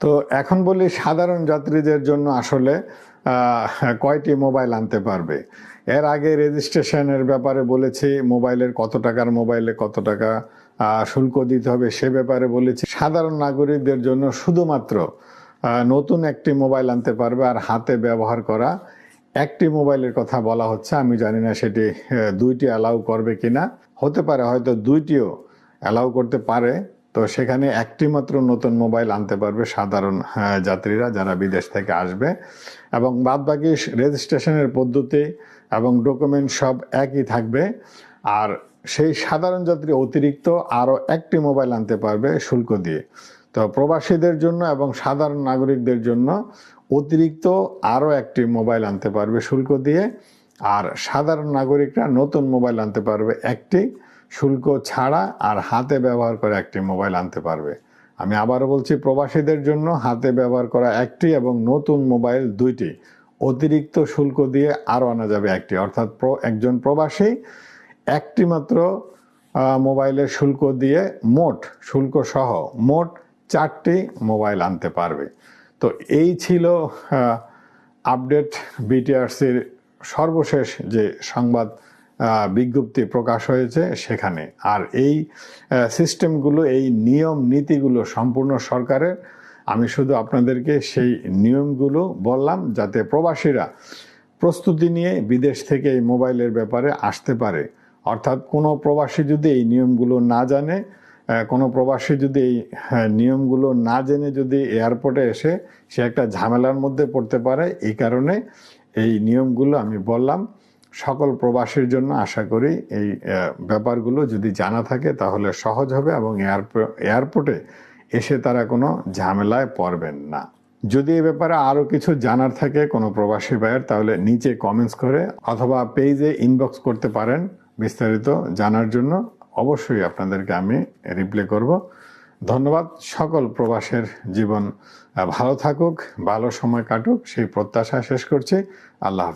তো এখন বলি সাধারণ যাত্রীদের জন্য আসলে কয়টি মোবাইল আনতে পারবে? এর আগে রেজিস্ট্রেশনের ব্যাপারে বলেছি, মোবাইলের কত টাকার মোবাইলে কত টাকা শুল্ক দিতে হবে সে ব্যাপারে বলেছি। সাধারণ নাগরিকদের জন্য শুধুমাত্র নতুন একটি মোবাইল আনতে পারবে আর হাতে ব্যবহার করা একটি মোবাইলের কথা বলা হচ্ছে। আমি জানি না সেটি দুইটি অ্যালাউ করবে কিনা। হতে পারে হয়তো দুইটিও অ্যালাউ করতে পারে। তো সেখানে একটি মাত্র নতুন মোবাইল আনতে পারবে সাধারণ যাত্রীরা যারা বিদেশ থেকে আসবে। এবং বাদবাকি রেজিস্ট্রেশনের পদ্ধতি এবং ডকুমেন্ট সব একই থাকবে। আর সেই সাধারণ যাত্রী অতিরিক্ত আরও একটি মোবাইল আনতে পারবে শুল্ক দিয়ে। তো প্রবাসীদের জন্য এবং সাধারণ নাগরিকদের জন্য অতিরিক্ত আরও একটি মোবাইল আনতে পারবে শুল্ক দিয়ে। আর সাধারণ নাগরিকরা নতুন মোবাইল আনতে পারবে একটি। শুল্ক ছাড়া আর হাতে ব্যবহার করে একটি মোবাইল আনতে পারবে। আমি আবারও বলছি, প্রবাসীদের জন্য হাতে ব্যবহার করা একটি এবং নতুন মোবাইল দুইটি। অতিরিক্ত শুল্ক দিয়ে আরও আনা যাবে একটি। অর্থাৎ একজন প্রবাসী একটি মাত্র মোবাইলের শুল্ক দিয়ে মোট, শুল্ক সহ মোট চারটি মোবাইল আনতে পারবে। তো এই ছিল আপডেট বিটিআরসির সর্বশেষ যে সংবাদ বিজ্ঞপ্তি প্রকাশ হয়েছে সেখানে। আর এই সিস্টেমগুলো এই নিয়ম নীতিগুলো সম্পূর্ণ সরকারের। আমি শুধু আপনাদেরকে সেই নিয়মগুলো বললাম যাতে প্রবাসীরা প্রস্তুতি নিয়ে বিদেশ থেকে এই মোবাইলের ব্যাপারে আসতে পারে। অর্থাৎ কোনো প্রবাসী যদি এই নিয়মগুলো না জানে কোনো প্রবাসী যদি এই হ্যাঁ, নিয়মগুলো না জেনে যদি এয়ারপোর্টে এসে সে একটা ঝামেলার মধ্যে পড়তে পারে এই কারণে এই নিয়মগুলো আমি বললাম। সকল প্রবাসীর জন্য আশা করি এই ব্যাপারগুলো যদি জানা থাকে তাহলে সহজ হবে এবং এয়ারপো- এয়ারপোর্টে এসে তারা কোনো ঝামেলায় পড়বেন না। যদি এ ব্যাপারে আরও কিছু জানার থাকে কোনো প্রবাসী ভাইয়ের তাহলে নিচে কমেন্টস করে অথবা পেজে ইনবক্স করতে পারেন বিস্তারিত জানার জন্য। অবশ্যই আপনাদেরকে আমি রিপ্লে করব। ধন্যবাদ। সকল প্রবাসের জীবন ভালো থাকুক, ভালো সময় কাটুক। সেই প্রত্যাশা শেষ করছি। আল্লাহ হাফেজ।